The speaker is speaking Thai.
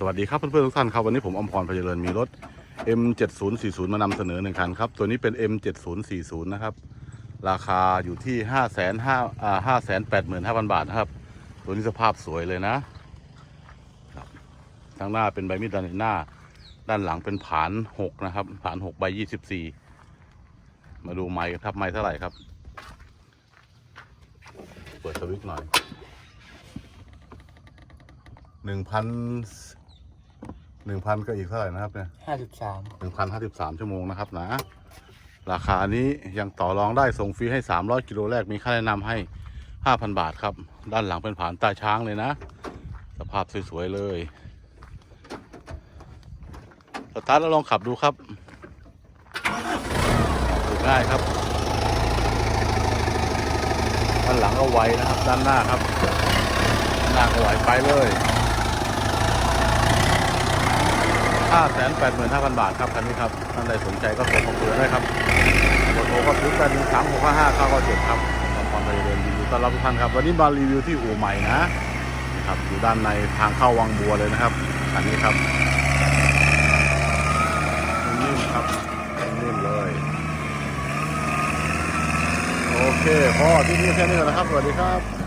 สวัสดีครับเพื่อนๆทุกท่านครับวันนี้ผมอมพรพเจริญมีรถ M7040 มานำเสนอหนึ่งคันครับ ตัวนี้เป็น M7040 นะครับ ราคาอยู่ที่ 5 5 0 0 0อ่า585,000 บาทนะครับ ตัวนี้สภาพสวยเลยนะครับทางหน้าเป็นใบมีดด้านหน้า ด้านหลังเป็นผาน 6 นะครับ ผาน6ใบ24 มาดูไม้ครับไม้เท่าไหร่ครับ เปิดสวิตช์หน่อยหนึ่งพัน หนึ่งพันก็อีกเท่าไหร่นะครับเนี่ยห้าสิบสามหนึ่งพันห้าสิบสามชั่วโมงนะครับนะ ราคานี้ยังต่อรองได้ส่งฟรีให้สามร้อยกิโลแรกมีค่าแนะนำให้ห้าพันบาทครับ ด้านหลังเป็นผานตาช้างเลยนะ สภาพสวยๆเลยสตาร์ทแล้วลองขับดูครับดูง่ายครับ ด้านหลังก็ไวนะครับ ด้านหน้าครับด้านหน้าก็ไหวไปเลย 585,000 บาทครับคันนี้ครับท่านใดสนใจก็โทรมาคุยได้ครับเบอร์โทรก็ศูนย์แปดหนึ่งสามหกห้าห้าเก้าเก้าเจ็ดครับผมพรไปเดินยินดีต้อนรับทุกท่านครับ วันนี้มารีวิวที่อู่ใหม่นะนี่ครับอยู่ด้านในทางเข้าวังบัวเลยนะครับคันนี้ครับนิ่มครับนิ่มเลย โอเคพอที่นี่แค่นี้ก่อนนะครับ สวัสดีครับ